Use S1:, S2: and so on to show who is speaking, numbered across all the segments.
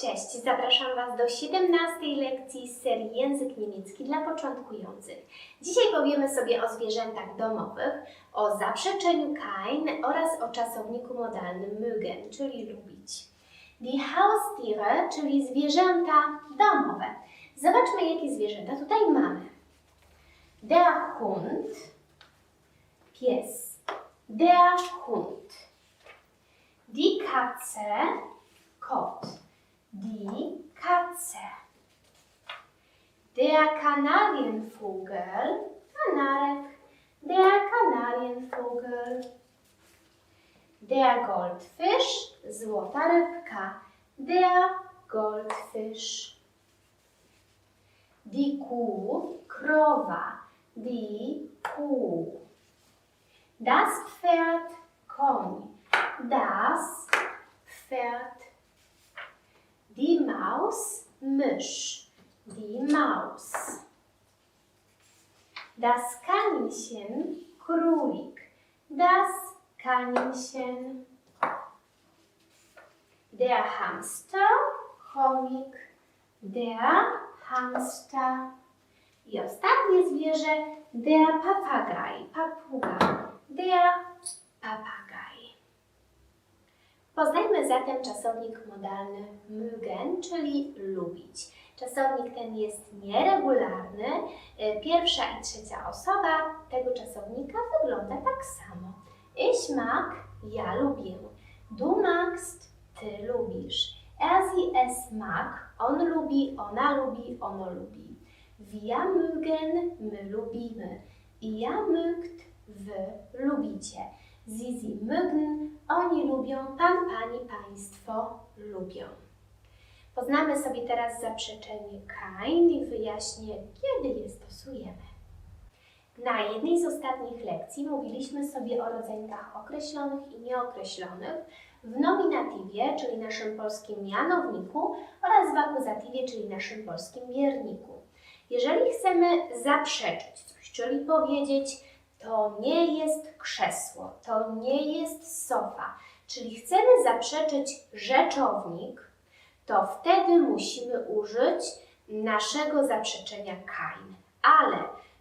S1: Cześć, zapraszam Was do 17 lekcji z serii Język Niemiecki dla początkujących. Dzisiaj powiemy sobie o zwierzętach domowych, o zaprzeczeniu kein oraz o czasowniku modalnym mögen, czyli lubić. Die Haustiere, czyli zwierzęta domowe. Zobaczmy, jakie zwierzęta tutaj mamy. Der Hund, pies. Der Hund. Die Katze, kot. Die Katze. Der Kanarienvogel, Kanarek. Der Kanarienvogel. Der Goldfisch, złota. Der Goldfisch. Die Kuh, Krowa. Die Kuh. Das Pferd, Koń. Das Pferd. Die Maus, Misch. Die Maus. Das Kaninchen, Królik. Das Kaninchen. Der Hamster, Chomik. Der Hamster. I ostatnie zwierzę, der Papagei, papuga. Der zatem czasownik modalny mögen, czyli lubić. Czasownik ten jest nieregularny. E, Pierwsza i trzecia osoba tego czasownika wygląda tak samo. Ich mag, ja lubię. Du magst, ty lubisz. Er, sie, es mag, on lubi, ona lubi, ono lubi. Wir mögen, my lubimy. Ihr mögt, wy lubicie. Sie mögen, oni lubią, pan, pani, państwo lubią. Poznamy sobie teraz zaprzeczenie kein i wyjaśnię, kiedy je stosujemy. Na jednej z ostatnich lekcji mówiliśmy sobie o rodzankach określonych i nieokreślonych w nominatywie, czyli naszym polskim mianowniku oraz w akuzatywie, czyli naszym polskim mierniku. Jeżeli chcemy zaprzeczyć coś, czyli powiedzieć, to nie jest krzesło, to nie jest sofa, czyli chcemy zaprzeczyć rzeczownik, to wtedy musimy użyć naszego zaprzeczenia kein. Ale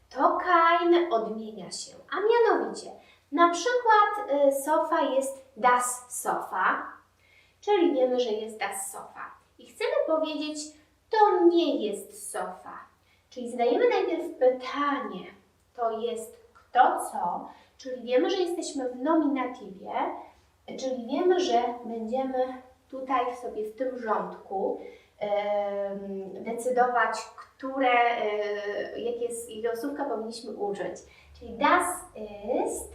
S1: to kein odmienia się, a mianowicie na przykład y, sofa jest das Sofa, czyli wiemy, że jest das Sofa. I chcemy powiedzieć, to nie jest sofa. Czyli zadajemy najpierw pytanie, to jest kto co, czyli wiemy, że jesteśmy w nominatywie, czyli wiemy, że będziemy tutaj sobie w tym rządku decydować, które, e, jakie, jakiego słówka powinniśmy użyć. Czyli das ist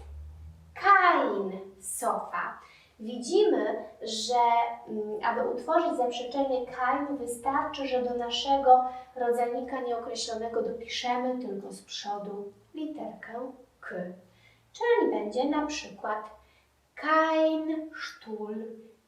S1: kein Sofa. Widzimy, że mm, aby utworzyć zaprzeczenie kein, wystarczy, że do naszego rodzajnika nieokreślonego dopiszemy tylko z przodu literkę k. Czyli będzie na przykład kein Stuhl,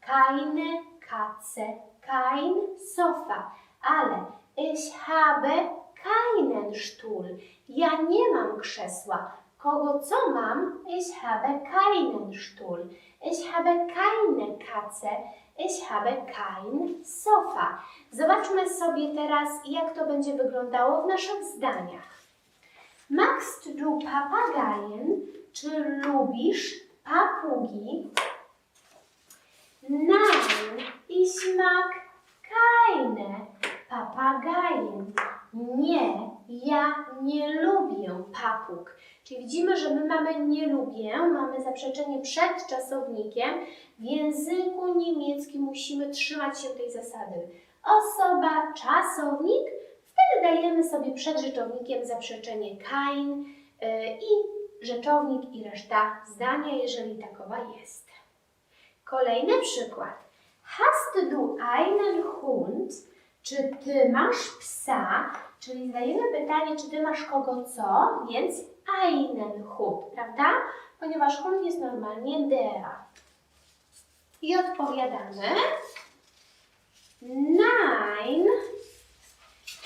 S1: keine Katze, kein Sofa. Ale ich habe keinen Stuhl. Ja nie mam krzesła. Kogo co mam? Ich habe keinen Stuhl. Ich habe keine Katze. Ich habe kein Sofa. Zobaczmy sobie teraz, jak to będzie wyglądało w naszych zdaniach. Magst du Papageien? Czy lubisz papugi? Nein, ich mag keine Papageien. Nie, ja nie lubię papug. Czyli widzimy, że my mamy nie lubię, mamy zaprzeczenie przed czasownikiem. W języku niemieckim musimy trzymać się tej zasady. Osoba, czasownik, wtedy dajemy sobie przed rzeczownikiem zaprzeczenie kein yy, i rzeczownik i reszta zdania, jeżeli takowa jest. Kolejny przykład. Hast du einen Hund? Czy ty masz psa? Czyli zadajemy pytanie, czy ty masz kogo co, więc einen Hund, prawda? Ponieważ Hund jest normalnie der. I odpowiadamy. Nein,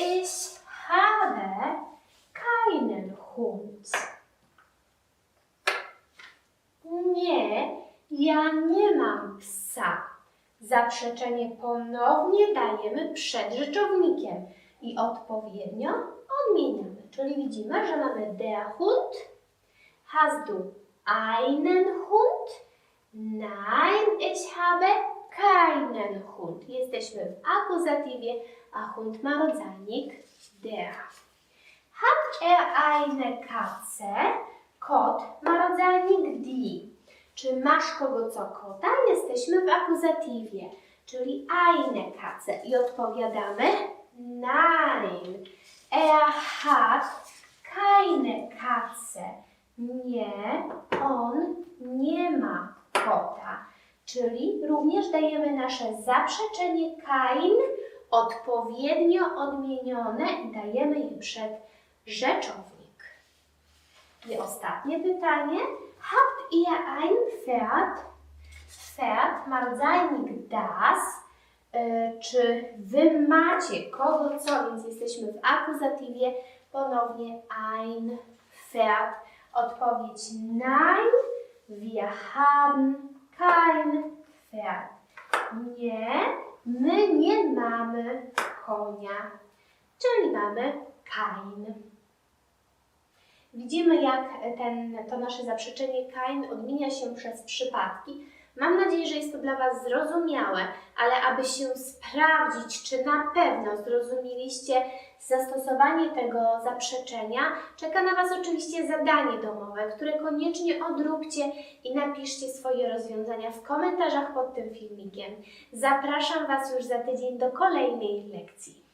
S1: ich habe keinen Hund. Nie, ja nie mam psa. Zaprzeczenie ponownie dajemy przed rzeczownikiem i odpowiednio odmieniamy. Czyli widzimy, że mamy der Hund. Hast du einen Hund? Nein, ich habe keinen Hund. Jesteśmy w akuzatywie, a Hund ma rodzajnik der. Hat er eine Katze? Kot ma rodzajnik die. Czy masz kogo co kota? Jesteśmy w akuzatywie, czyli eine Katze i odpowiadamy nein. Er hat keine Katze. Nie, on nie ma kota. Czyli również dajemy nasze zaprzeczenie kein odpowiednio odmienione i dajemy je przed rzeczownik. I ostatnie pytanie. Habt ihr ein Pferd? Pferd ma rodzajnik das. E, Czy wy macie kogo co, więc jesteśmy w akuzatywie. Ponownie ein Pferd. Odpowiedź nein. Wir haben kein Pferd. Nie, my nie mamy konia, czyli mamy kein. Widzimy, jak ten, to nasze zaprzeczenie kain odmienia się przez przypadki. Mam nadzieję, że jest to dla Was zrozumiałe, ale aby się sprawdzić, czy na pewno zrozumieliście zastosowanie tego zaprzeczenia, czeka na Was oczywiście zadanie domowe, które koniecznie odróbcie i napiszcie swoje rozwiązania w komentarzach pod tym filmikiem. Zapraszam Was już za tydzień do kolejnej lekcji.